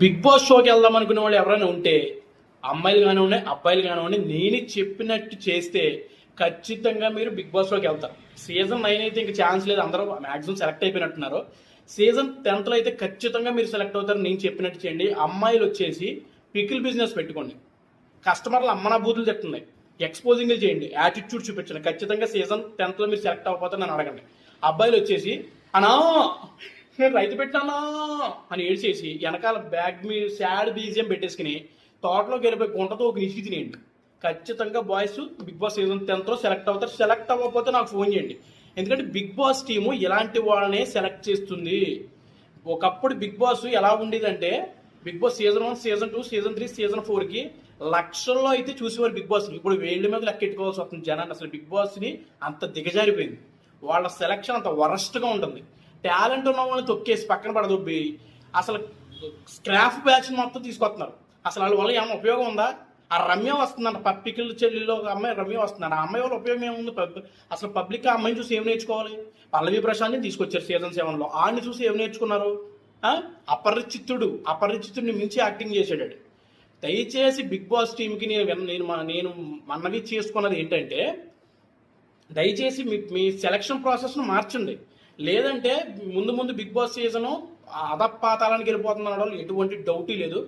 Big boss షోకి వెళ్దాం అనుకునే వాళ్ళు ఎవరైనా ఉంటే అమ్మాయిలు కానివ్వండి అబ్బాయిలు కానివ్వండి నేను చెప్పినట్టు చేస్తే ఖచ్చితంగా మీరు బిగ్ బాస్ షోకి వెళ్తారు. సీజన్ నైన్ అయితే ఇంకా ఛాన్స్ లేదు. అందరూ మాక్సిమం సెలెక్ట్ అయిపోయినట్టున్నారు. సీజన్ టెన్త్లో అయితే ఖచ్చితంగా మీరు సెలెక్ట్ అవుతారు నేను చెప్పినట్టు చేయండి. అమ్మాయిలు వచ్చేసి పికిల్ బిజినెస్ పెట్టుకోండి. కస్టమర్లు అమ్మన బూతులు తిట్టున్నాయి ఎక్స్పోజింగ్ చేయండి. యాటిట్యూడ్ చూపించండి. ఖచ్చితంగా సీజన్ టెన్త్లో మీరు సెలెక్ట్ అవ్వకపోతే నన్ను అడగండి. అబ్బాయిలు వచ్చేసి అనా నేను రైతు పెట్టానా అని ఏడ్చేసి వెనకాల బ్యాగ్ మీ శాడ్ బీజియం పెట్టేసుకుని తోటలోకి వెళ్ళిపోయి గుంటతో ఒక నిషి తినేయండి. ఖచ్చితంగా బాయ్స్ బిగ్ బాస్ సీజన్ టెన్త్లో సెలెక్ట్ అవుతారు. సెలెక్ట్ అవ్వకపోతే నాకు ఫోన్ చేయండి. ఎందుకంటే బిగ్ బాస్ టీము ఇలాంటి వాళ్ళనే సెలెక్ట్ చేస్తుంది. ఒకప్పుడు బిగ్ బాస్ ఎలా ఉండేదంటే big boss season one season two season three season ఫోర్కి లక్షల్లో అయితే చూసేవారు బిగ్ బాస్. ఇప్పుడు వేళ్ళ మీద లెక్కెట్టుకోవాల్సి వస్తుంది జనాన్ని. అసలు బిగ్ బాస్ని అంత దిగజారిపోయింది. వాళ్ళ సెలక్షన్ అంత వరస్ట్గా ఉంటుంది. టాలెంట్ ఉన్న వాళ్ళని తొక్కేసి పక్కన పడదొబ్బి అసలు స్క్రాప్ బ్యాచ్ మొత్తం తీసుకొస్తున్నారు. అసలు వాళ్ళ వల్ల ఏమైనా ఉపయోగం ఉందా? ఆ రమ్య వస్తుందంట పప్పికల చెల్లిలో ఒక అమ్మాయి రమ్య వస్తుందంట. ఆ అమ్మాయి వల్ల ఉపయోగం ఏముంది? పబ్- అసలు పబ్లిక్ ఆ అమ్మాయిని చూసి ఏం నేర్చుకోవాలి? పల్లవి ప్రశాంత్ని తీసుకొచ్చారు సీజన్ సెవెన్లో. ఆడిని చూసి ఏం నేర్చుకున్నారు? అపరిచితుడు అపరిచితుడిని మించి యాక్టింగ్ చేశాడు. దయచేసి బిగ్ బాస్ టీంకి నేను నేను నేను మనవి చేసుకున్నది ఏంటంటే దయచేసి మీ మీ సెలక్షన్ ప్రాసెస్ను మార్చండి. లేదంటే ముందు ముందు బిగ్ బాస్ సీజను అదపాతాలానికి వెళ్ళిపోతున్న ఎటువంటి డౌటీ లేదు.